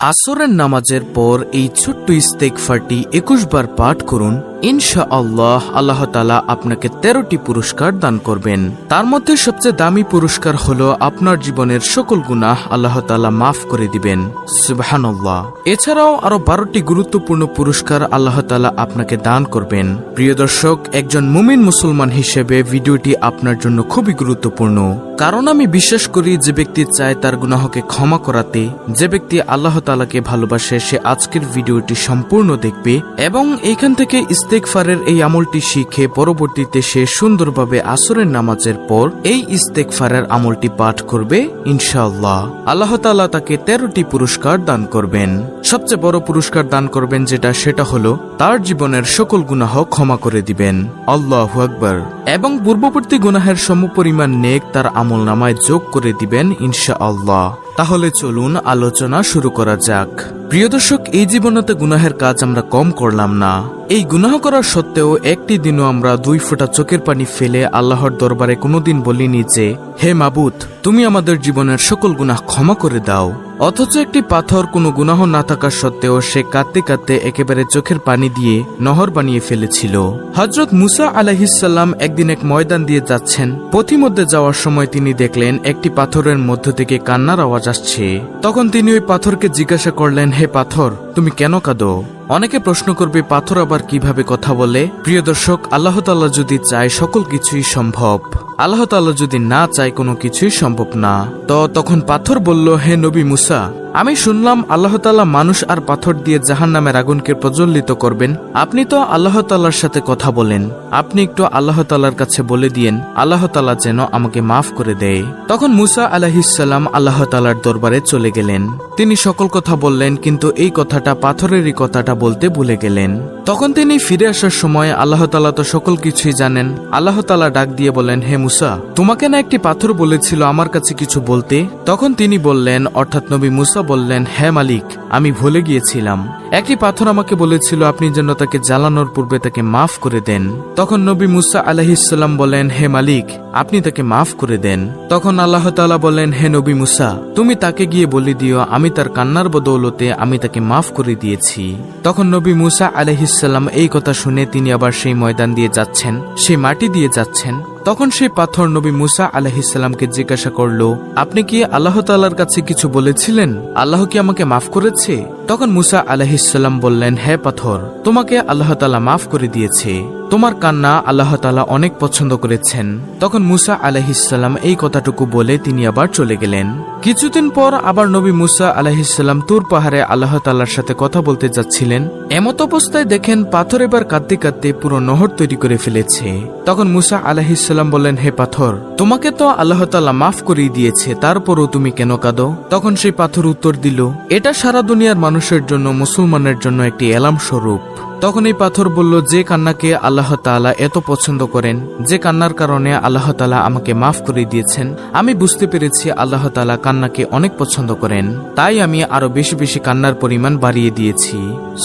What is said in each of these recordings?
আসরের নামাজের পর এই ছোট্ট ইস্তেকফারটি একুশ বার পাঠ করুন। ইনশা আল্লাহ আল্লাহ তালা আপনাকে তেরোটি পুরস্কার দান করবেন। তার মধ্যে সবচেয়ে দামি পুরস্কার হলো আপনার জীবনের সকল গুনাহ আল্লাহ তালা মাফ করে দিবেন। সুবাহান্লাহ এছাড়াও আরও বারোটি গুরুত্বপূর্ণ পুরস্কার আল্লাহ তালা আপনাকে দান করবেন। প্রিয় দর্শক, একজন মুমিন মুসলমান হিসেবে ভিডিওটি আপনার জন্য খুবই গুরুত্বপূর্ণ। কারণ আমি বিশ্বাস করি, যে ব্যক্তি চায় তার গুনাহকে ক্ষমা করাতে, যে ব্যক্তি আল্লাহ তালাকে ভালোবাসে, সে আজকের ভিডিওটি সম্পূর্ণ দেখবে এবং এখান থেকে ইস্তেকফারের এই আমলটি শিখে পরবর্তীতে সে সুন্দরভাবে আসরের নামাজের পর এই ইস্তেকফারের আমলটি পাঠ করবে, ইনশাআল্লাহ। আল্লাহ তালা তাকে তেরোটি পুরস্কার দান করবেন। সবচেয়ে বড় পুরস্কার দান করবেন যেটা, সেটা হলো তার জীবনের সকল গুনাহ ক্ষমা করে দিবেন। আল্লাহ আকবর। এবং পূর্ববর্তী গুনাহের সমপরিমাণ নেক তার আমল নামায় যোগ করে দিবেন ইনশা আল্লাহ তাহলে চলুন আলোচনা শুরু করা যাক। প্রিয় দর্শক, এই জীবনতে গুনাহের কাজ আমরা কম করলাম না। এই গুনাহ করার সত্ত্বেও একটি দিনও আমরা দুই ফোঁটা চোখের পানি ফেলে আল্লাহর দরবারে কোনোদিন বলিনি যে, হে মাবুত তুমি আমাদের জীবনের সকল গুনাহ ক্ষমা করে দাও। অথচ একটি পাথর কোনো গুনাহ না থাকার সত্ত্বেও সে কাঁদতে কাঁদতে একেবারে চোখের পানি দিয়ে নহর বানিয়ে ফেলেছিল। হজরত মুসা আলাহিসাল্লাম একদিন এক ময়দান দিয়ে যাচ্ছেন। পথিমধ্যে যাওয়ার সময় তিনি দেখলেন একটি পাথরের মধ্য থেকে কান্নার আওয়াজ আসছে। তখন তিনি ওই পাথরকে জিজ্ঞাসা করলেন, হে পাথর, তুমি কেন কাঁদো? অনেকে প্রশ্ন করবে, পাথর আবার কীভাবে কথা বলে? প্রিয় দর্শক, আল্লাহ তাল্লাহ যদি চায় সকল কিছুই সম্ভব। আল্লাহ তাল্লাহ যদি না চায় কোনো কিছুই সম্ভব না। তো তখন পাথর বলল, হে নবী মুসা, আমি শুনলাম আল্লাহ তাল্লাহ মানুষ আর পাথর দিয়ে জাহান নামের আগুনকে প্রজ্বলিত করবেন। আপনি তো আল্লাহ তাল্লার সাথে কথা বলেন। আপনি একটু আল্লাহ তাল্লার কাছে বলে দিয়েন, আল্লাহ তাল্লাহ যেন আমাকে মাফ করে দেয়। তখন মুসা আলাহিসাল্লাম আল্লাহ তাল্লার দরবারে চলে গেলেন। তিনি সকল কথা বললেন, কিন্তু এই কথাটা পাথরেরই কথাটা বলতে ভুলে গেলেন। তখন তিনি ফিরে আসার সময় আল্লাহ তালা তো সকল কিছুই জানেন। আল্লাহ তালা ডাক দিয়ে বলেন, হে মুসা, তোমাকে না একটি পাথর বলেছিল আমার কাছে কিছু বলতে? তখন তিনি বললেন, অর্থাৎ নবী মুসা বললেন হ্যাঁ মালিক, আমি ভুলে গিয়েছিলাম। একটি পাথর আমাকে বলেছিল, আপনি যেন তাকে জ্বালানোর পূর্বে তাকে মাফ করে দেন। তখন নবী মুসা আলাহিসাল্লাম বলেন, হে মালিক, আপনি তাকে মাফ করে দেন। তখন আল্লাহ তালা বলেন, হে নবী মুসা, তুমি তাকে গিয়ে বলে দিও, আমি তার কান্নার বদৌলতে আমি তাকে মাফ করে দিয়েছি। তখন নবী মুসা আলহিসাল্লাম এই কথা শুনে তিনি আবার সেই ময়দান দিয়ে যাচ্ছেন, সেই মাটি দিয়ে যাচ্ছেন। তখন সেই পাথর নবী মুসা আলহিসাল্লামকে জিজ্ঞাসা করল, আপনি কি আল্লাহ তাল্লার কাছে কিছু বলেছিলেন? আল্লাহ কি আমাকে মাফ করেছে? তখন মুসা আলহিসাল্লাম বললেন, হে পাথর, তোমাকে আল্লাহ তালা মাফ করে দিয়েছে। তোমার কান্না আল্লাহ তালা অনেক পছন্দ করেছেন। তখন মুসা আলহিসাল্লাম এই কথাটুকু বলে তিনি আবার চলে গেলেন। কিছুদিন পর আবার নবী মুসা আলহিসাল্লাম তুর পাহাড়ে আল্লাহ তাল্লার সাথে কথা বলতে যাচ্ছিলেন। এমত অবস্থায় দেখেন পাথর এবার কাঁদতে কাঁদতে পুরো নহর তৈরি করে ফেলেছে। তখন মুসা আলহিসাল্লাম বললেন, হে পাথর, তোমাকে তো আল্লাহ তাল্লাহ মাফ করিয়ে দিয়েছে, তারপরও তুমি কেন কাঁদো? তখন সেই পাথর উত্তর দিল, এটা সারা দুনিয়ার মানুষের জন্য মুসলমানের জন্য একটি অ্যালার্ম স্বরূপ। তখন এই পাথর বলল, যে কান্নাকে আল্লাহ তালা এত পছন্দ করেন, যে কান্নার কারণে আল্লাহ তালা আমাকে মাফ করে দিয়েছেন, আমি বুঝতে পেরেছি আল্লাহ তালা কান্নাকে অনেক পছন্দ করেন, তাই আমি আরও বেশি বেশি কান্নার পরিমাণ বাড়িয়ে দিয়েছি।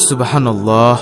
সুবাহান আল্লাহ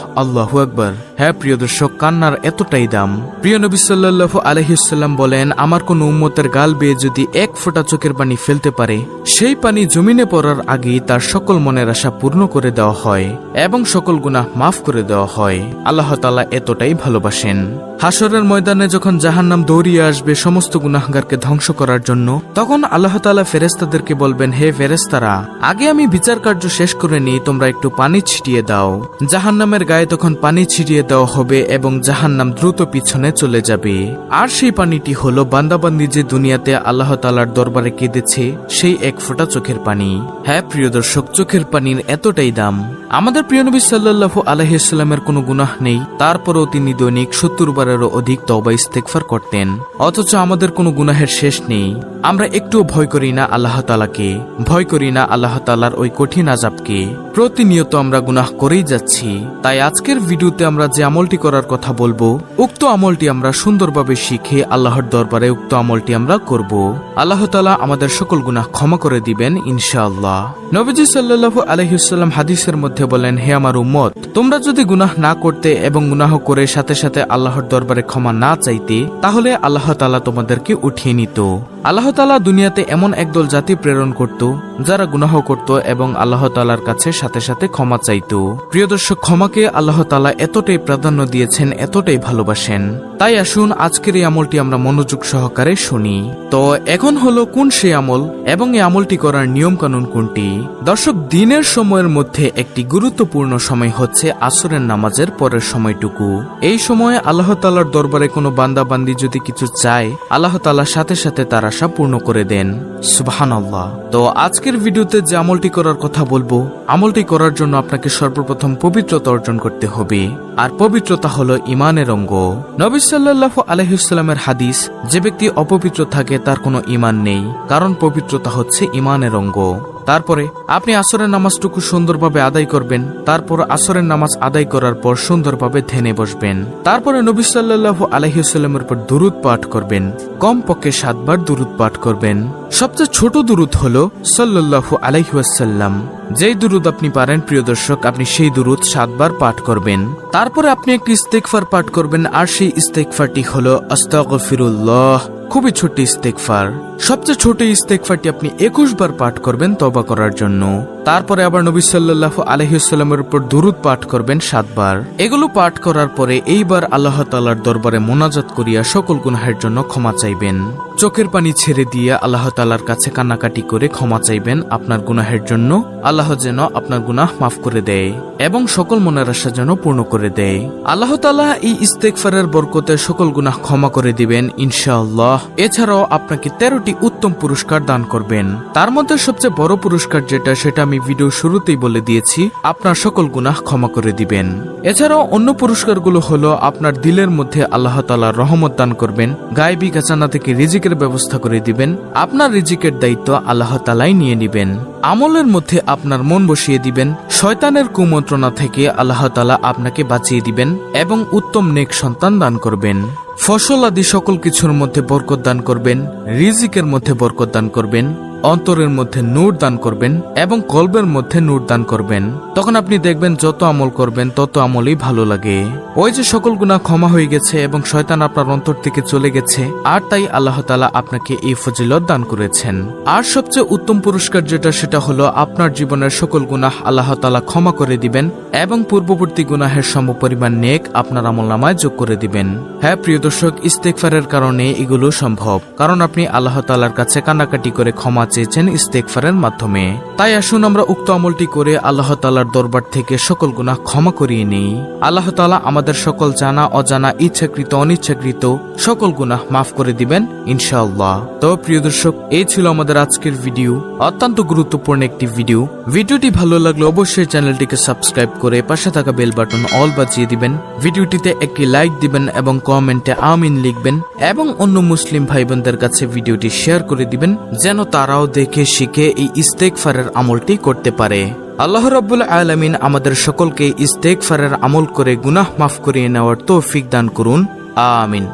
আকবর। হ্যাঁ প্রিয় দর্শক, কান্নার এতটাই দাম। প্রিয় নবী সাল্লাহ আলহিসাল্লাম বলেন, আমার কোন উম্মতের গাল বেয়ে যদি এক ফোঁটা চোখের পানি ফেলতে পারে, সেই পানি জমিনে পড়ার আগেই তার সকল মনের আশা পূর্ণ করে দেওয়া হয় এবং সকল গুনাহ মাফ করে দেওয়া হয়। আল্লাহ তালা এতটাই ভালোবাসেন। হাসরের ময়দানে যখন জাহান্নাম দৌড়িয়ে আসবে সমস্ত গুনাহগারকে ধ্বংস করার জন্য, তখন আল্লাহ তালা ফেরেস্তাদেরকে বলবেন, হে ফেরেস্তারা আগে আমি বিচার কার্য শেষ করে নিই, তোমরা একটু পানি ছিটিয়ে দাও। জাহান্নামের গায়ে তখন পানি ছিটিয়ে দেওয়া হবে এবং জাহান্নাম দ্রুত পিছনে চলে যাবে। আর সেই পানিটি হলো বান্দাবান্দি যে দুনিয়াতে আল্লাহ তালার দরবারে কেঁদেছে, সেই এক ফোঁটা চোখের পানি। হ্যাঁ প্রিয় দর্শক, চোখের পানির এতটাই দাম। আমাদের প্রিয় নবী সাল্লাহ আলহিসাল্লামের কোনো গুনাহ নেই, তারপরেও তিনি দৈনিক সত্তর বারেরও অধিক তবা ইস্তেকফার করতেন। অথচ আমাদের কোনো গুনাহের শেষ নেই। আমরা একটুও ভয় করি না আল্লাহ তালাকে ভয় করি না আল্লাহ তালার ওই কঠিন আজাবকে প্রতিনিয়ত আমরা গুনাহ করেই যাচ্ছি। তাই আজকের ভিডিওতে আমরা যে আমলটি করার কথা বলব, উক্ত আমলটি আমরা সুন্দরভাবে শিখে আল্লাহর দরবারে উক্ত আমলটি আমরা করব। আল্লাহ তালা আমাদের সকল গুনাহ ক্ষমা করে দিবেন ইনশাআল্লাহ। নবীজি সাল্লাহ আলহিসাল্লাম হাদিসের মধ্যে বলেন হে আমার উম্মত, তোমরা যদি গুনাহ না করতে এবং গুনাহ করে সাথে সাথে আল্লাহর দরবারে ক্ষমা না চাইতে, তাহলে আল্লাহ তালা তোমাদেরকে উঠিয়ে নিত। আল্লাহ তালা দুনিয়াতে এমন একদল জাতি প্রেরণ করত, যারা গুনাহ করত এবং আল্লাহ তালার কাছে সাথে সাথে ক্ষমা চাইত। প্রিয় দর্শক, ক্ষমাকে আল্লাহ তালা এতটাই প্রাধান্য দিয়েছেন, এতটাই ভালোবাসেন। তাই আসুন, আজকের এই আমলটি আমরা মনোযোগ সহকারে শুনি। তো এখন হলো কোন সেই আমল এবং এই আমলটি করার নিয়ম কানুন কোনটি? দর্শক, দিনের সময়ের মধ্যে একটি গুরুত্বপূর্ণ সময় হচ্ছে আসরের নামাজের পরের সময়টুকু। এই সময়ে আল্লাহ তালার দরবারে কোনো বান্দাবান্দি যদি কিছু চায়, আল্লাহ তালার সাথে সাথে তার আশা পূর্ণ করে দেন। সুবহান আল্লাহ তো আজকের ভিডিওতে যে আমলটি করার কথা বলব, আমলটি করার জন্য আপনাকে সর্বপ্রথম পবিত্রতা অর্জন করতে হবে। আর পবিত্রতা হলো ইমানের অঙ্গ। নবী সাল্লাহ আলহিসাল্লামের হাদিস, যে ব্যক্তি অপবিত্র থাকে তার কোনো ইমান নেই, কারণ পবিত্রতা হচ্ছে ইমানের অঙ্গ। তারপরে আপনি আসরের নামাজটুকু সুন্দরভাবে আদায় করবেন, তারপর আসরের নামাজ আদায় করার পর সুন্দরভাবে ধ্যানে বসবেন। তারপরে নবী সাল্লাহ আলহিউসাল্লামের উপর দুরুদ পাঠ করবেন কম পক্ষে সাতবার দুরুদ পাঠ করবেন। সবচেয়ে ছোট দুরুদ হল সাল্লাহু আলাইহাসাল্লাম যেই দুরুদ আপনি পারেন, প্রিয় দর্শক, আপনি সেই দুরুদ সাতবার পাঠ করবেন। তারপরে আপনি একটি ইস্তেকফার পাঠ করবেন, আর সেই ইস্তেকফারটি হল আস্তাগফিরুল্লাহ। খুবই ছোট্ট ইস্তেকফার সবচেয়ে ছোট ইস্তেকফারটি আপনি একুশ বার পাঠ করবেন তবা করার জন্য। তারপরে আবার নবী সাল্লাহ আলহিউসাল্লামের উপর দুরুদ পাঠ করবেন সাতবার এগুলো পাঠ করার পরে এইবার আল্লাহ তালার দরবারে মোনাজাত করিয়া সকল গুনাহের জন্য ক্ষমা চাইবেন। চোখের পানি ছেড়ে দিয়ে আল্লাহ তালার কাছে কান্নাকাটি করে ক্ষমা চাইবেন আপনার গুনাহের জন্য। আল্লাহ যেন আপনার গুনাহ মাফ করে দেয় এবং সকল মনের আশা যেন পূর্ণ করে দেয়। আল্লাহ তালা এই ইস্তেকফারের বরকতে সকল গুনাহ ক্ষমা করে দিবেন ইনশাআল্লাহ। এছাড়াও আপনাকে তেরোটি উত্তম পুরস্কার দান করবেন। তার মধ্যে সবচেয়ে বড় পুরস্কার যেটা, সেটা আমি ভিডিও শুরুতেই বলে দিয়েছি, আপনার সকল গুনাহ ক্ষমা করে দিবেন। এছাড়াও অন্য পুরস্কারগুলো হলো, আপনার দিলের মধ্যে আল্লাহ তালা রহমত দান করবেন, গায়েবী গাছানা থেকে রিজিকের ব্যবস্থা করে দিবেন, আপনার রিজিকের দায়িত্ব আল্লাহ তালাই নিয়ে নিবেন। আমলের মধ্যে আপনার মন বসিয়ে দিবেন, শয়তানের কুমন্ত্রণা থেকে আল্লাহ তালা আপনাকে বাঁচিয়ে দিবেন এবং উত্তম নেক সন্তান দান করবেন। ফসল আদি সকল কিছুর মধ্যে বরকত দান করবেন, রিজিকের মধ্যে বরকত দান করবেন, অন্তরের মধ্যে নূর দান করবেন এবং কল্পের মধ্যে নূর দান করবেন। তখন আপনি দেখবেন যত আমল করবেন, তত আমলই ভালো লাগে। ওই যে সকল গুণা ক্ষমা হয়ে গেছে এবং শয়তান আপনার অন্তর থেকে চলে গেছে, আর তাই আল্লাহ তালা আপনাকে এই ফজিলত দান করেছেন। আর সবচেয়ে উত্তম পুরস্কার যেটা, সেটা হলো আপনার জীবনের সকল গুনাহ আল্লাহ তালা ক্ষমা করে দিবেন এবং পূর্ববর্তী গুনাহের সমপরিমাণ নেক আপনার আমল নামায় যোগ করে দিবেন। হ্যাঁ প্রিয় দর্শক ইস্তেকফারের কারণে এগুলো সম্ভব, কারণ আপনি আল্লাহ তালার কাছে কান্নাকাটি করে ক্ষমা চেয়েছেন ইস্তেকফারের মাধ্যমে। তাই আসুন আমরা উক্ত আমলটি করে আল্লাহ তালার দরবার থেকে সকল গুনাহ ক্ষমা করিয়ে নেই। আল্লাহ তালা আমাদের সকল জানা, অজানা, ইচ্ছাকৃত, অনিচ্ছাকৃত সকল গুনাহ মাফ করে দিবেন, ইনশাআল্লাহ। তো প্রিয় দর্শক, এই ছিল আমাদের আজকের ভিডিও। অত্যন্ত গুরুত্বপূর্ণ একটি ভিডিও। ভিডিওটি ভালো লাগলে অবশ্যই চ্যানেলটিকে সাবস্ক্রাইব করে পাশে থাকা বেল বাটন অল বাজিয়ে দিবেন। ভিডিওটিতে একটি লাইক দিবেন এবং কমেন্টে আমিন লিখবেন এবং অন্য মুসলিম ভাই বোনদের কাছে ভিডিওটি শেয়ার করে দিবেন, যেন তারাও দেখে, শিখে এই ইস্তেকফারের আমলটি করতে পারে। আল্লাহ রব্বুল আলমিন আমাদের সকলকে ইস্তেকফারের আমল করে গুনাহ মাফ করিয়ে নেওয়ার তৌফিক দান করুন। আমিন।